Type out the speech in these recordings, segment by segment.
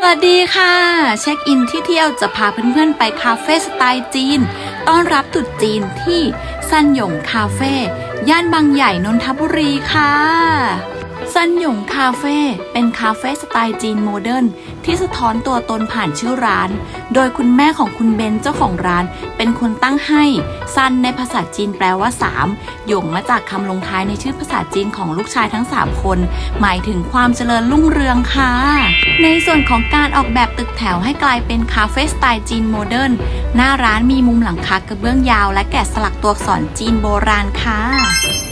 สวัสดีค่ะ เช็คอินที่เที่ยวจะพาเพื่อนๆ ไปคาเฟ่สไตล์จีน ต้อนรับตรุษจีนที่ซันหยงคาเฟ่ย่านบางใหญ่นนทบุรีค่ะ ซันหยงคาเฟ่เป็นคาเฟ่สไตล์จีนโมเดิร์นที่สะท้อนตัวตนผ่านชื่อร้าน โดยคุณแม่ของคุณเบนเจ้าของร้าน เป็นคนตั้งให้ซันในภาษาจีนแปลว่าสามหยงมาจากคำลงท้ายในชื่อภาษาจีนของลูกชายทั้ง 3 คน หมายถึงความเจริญรุ่งเรืองค่ะ ในส่วนของการออกแบบตึกแถวให้กลายเป็นคาเฟ่สไตล์จีนโมเดิร์นหน้าร้านมีมุมหลังคากระเบื้องยาว และแกะสลักตัวอักษรจีนโบราณค่ะ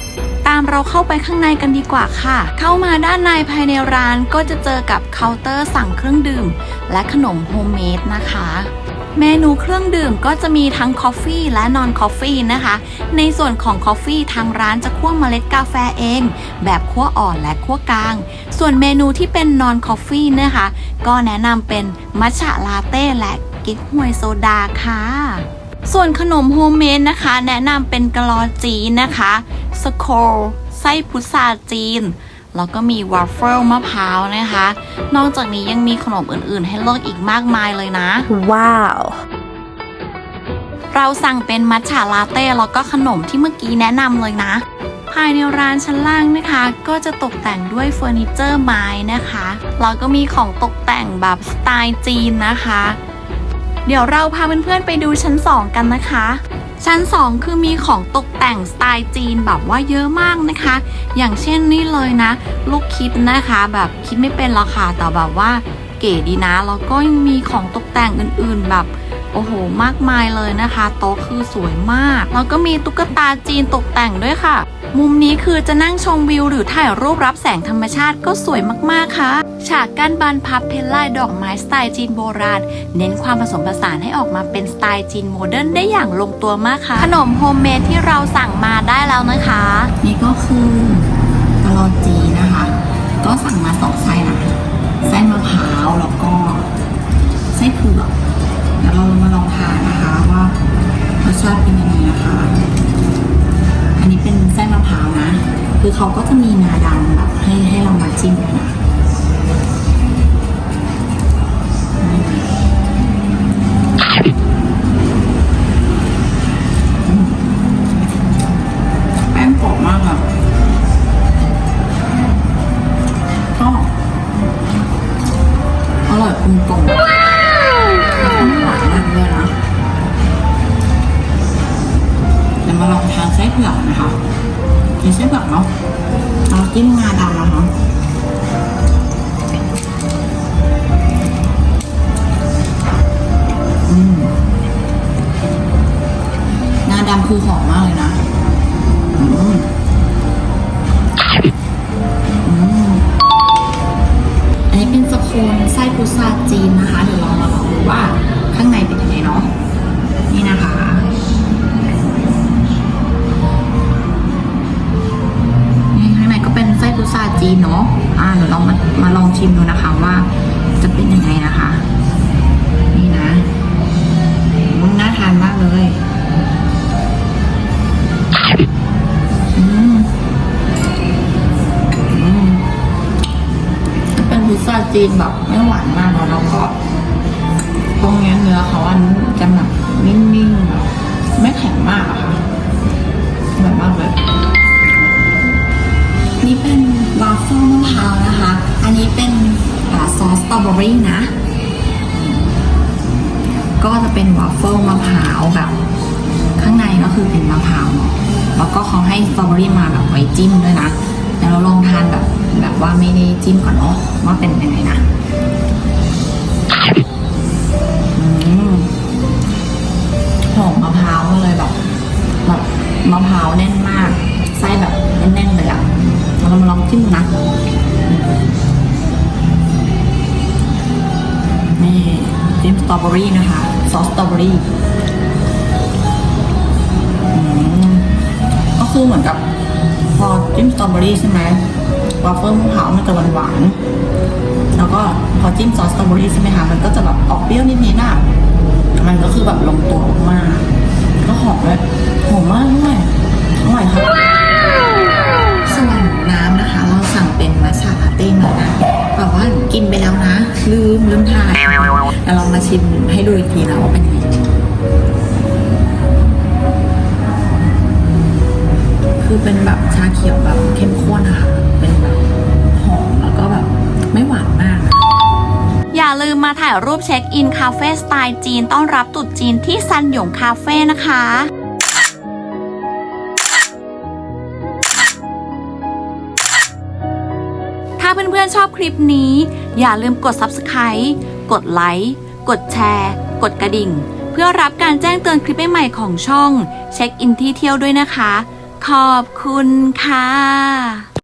ตามเราเข้าไปข้างในกันดีกว่าค่ะ เข้ามาด้านในภายในร้านก็จะเจอกับเคาน์เตอร์สั่งเครื่องดื่ม และขนมโฮมเมดนะคะเมนูเครื่องดื่มก็จะมีทั้งคอฟฟี่และนอนคอฟฟี่นะคะ ในส่วนของคอฟฟี่ทางร้านจะคั่วเมล็ดกาแฟเอง แบบคั่วอ่อนและคั่วกลาง ส่วนเมนูที่เป็นนอนคอฟฟี่นะคะ ก็แนะนำเป็นมัชฉะลาเต้และเก๊กฮวยโซดาค่ะ ส่วนขนมโฮมเมดนะคะ แนะนำเป็นกะลอจีนนะคะสโคลไส้พุทราจีน แล้วก็มีวาฟเฟิลมะพร้าวนะคะ นอกจากนี้ยังมีขนมอื่นๆ ให้เลือกอีกมากมายเลยนะ ว้าว เราสั่งเป็นมัทฉะลาเต้แล้วก็ขนมที่เมื่อกี้แนะนำเลยนะ ภายในร้านชั้นล่างนะคะ ก็จะตกแต่งด้วยเฟอร์นิเจอร์ไม้นะคะ แล้วก็มีของตกแต่งแบบสไตล์จีนนะคะ เดี๋ยวเราพาเพื่อนๆไปดูชั้น 2 กันนะคะ ชั้น 2 คือมีของตกแต่งสไตล์จีนแบบว่าเยอะมากนะคะ อย่างเช่นนี่เลยนะ ลูกคิดนะคะ แบบคิดไม่เป็นราคาแต่แบบว่าเก๋ดีนะ แล้วก็ยังมีของตกแต่งอื่นๆแบบโอ้โห มากมายเลยนะคะ โต๊ะคือสวยมาก แล้วก็มีตุ๊กตาจีนตกแต่งด้วยค่ะ มุมนี้คือจะนั่งชมวิวหรือถ่ายรูปรับแสงธรรมชาติก็สวยมากๆค่ะ ฉากกั้นบานพับเพนลายดอกไม้สไตล์จีนโบราณ เน้นความผสมผสานให้ออกมาเป็นสไตล์จีนโมเดิร์นได้อย่างลงตัวมากค่ะ ขนมโฮมเมดที่เราสั่งมาได้แล้วนะคะ นี่ก็คือกะโลจีนะคะ ก็สั่งมาสองไส้นะไส้มะพร้าวแล้วก็ไส้เผือกเดี๋ยวเรามาลองทานนะคะว่ารสชาติเป็นยังไงนะคะ อันนี้เป็นไส้มะพร้าวนะ คือเขาก็จะมีงาดำแบบให้ให้เรามาจิ้มด้วยนะ เผือกนะคะกินไส้เผือกเนาะเราจิ้มงาดำนะคะอืมงาดำคือหอมมากเลยนะอืมอืมอันนี้เป็นสโคนไส้พุทราจีนนะคะ เดี๋ยวเรามาลองดูว่า จีนเนาะอ่าเดี๋ยวเรามามาลองชิมดูนะคะว่าจะเป็นยังไงนะคะ นี่นะมันน่าทานมากเลยอืมอืมเป็นพิซซ่าจีนแบบไม่หวานมากแล้วก็ ตรงเนี้ยเนื้อเขาอันจะแบบนิ่มๆแบบไม่แข็งมากอะค่ะอร่อยมากเลยนี่เป็น วาฟเฟิลมะพร้าวนะคะ อันนี้เป็นซอสสตรอเบอรี่นะ ก็จะเป็นวาฟเฟิลมะพร้าวแบบ ข้างในก็คือเป็นมะพร้าวเนาะแล้วก็เขาให้สตรอเบอรี่มาแบบไว้จิ้มด้วยนะ แล้วเราลองทานแบบแบบว่าไม่ได้จิ้มก่อนเนาะว่าเป็นยังไงนะิ้มนะนี่จิ้มสตรอเบอรี่นะคะ ซอสสตรอเบอรี่ก็คือเหมือนกับพอจิ้มสตรอเบอรี่ใช่ไหมวาฟเฟิลมะพร้าวมันจะหวานหวานแล้วก็พอจิ้มซอสสตรอเบอรี่ใช่ไหมคะมันก็จะแบบออกเปรี้ยวนิดๆอะมันก็คือแบบลงตัวมาก ก็หอมเลยหอมมากด้วยอร่อยค่ะ สั่งเป็นมัทฉะลาเต้มานะแบบว่ากินไปแล้วนะ ลืมลืมถ่ายเดี๋ยวลองมาชิมให้ดูอีกทีนะว่าเป็นยังไงคือเป็นแบบชาเขียวแบบเข้มข้นอะค่ะเป็นแบบหอมแล้วก็แบบไม่หวานมาก อย่าลืมมาถ่ายรูปเช็คอินคาเฟ่สไตล์จีนต้อนรับตรุษจีนที่ซันหยงคาเฟ่นะคะ ถ้าเพื่อนๆชอบคลิปนี้ อย่าลืมกด Subscribe กดไลค์ กดแชร์ กดกระดิ่ง เพื่อรับการแจ้งเตือนคลิปใหม่ๆของช่อง เช็คอินที่เที่ยวด้วยนะคะ ขอบคุณค่ะ